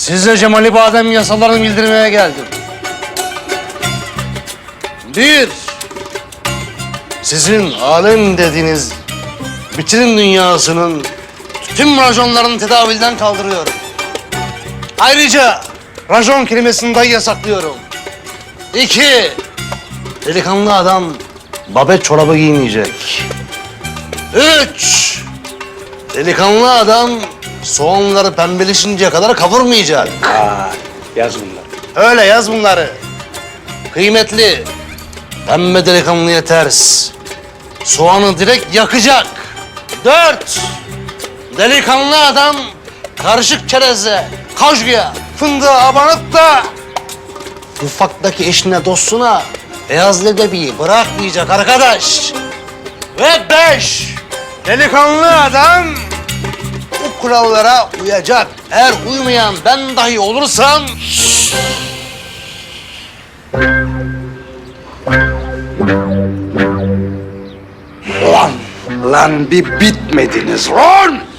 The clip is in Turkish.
Size Cemali Badem yasalarını bildirmeye geldim. Bir, sizin alem dediğiniz bitirin dünyasının tüm rajonlarını tedavülden kaldırıyorum. Ayrıca rajon kelimesini dahi yasaklıyorum. İki, delikanlı adam babet çorabı giymeyecek. Üç, delikanlı adam soğanları pembeleşinceye kadar kavurmayacak. Aa, yaz bunları. Öyle yaz bunları. Kıymetli, pembe delikanlıya ters. Soğanı direkt yakacak. Dört, delikanlı adam karışık çereze, kajya, fındığa abanıp da ufaktaki eşine dostuna beyaz ledebiyi bırakmayacak arkadaş. Ve beş, delikanlı adam kurallara uyacak. Eğer uymayan ben dahi olursam Lan, lan bir bitmediniz lan!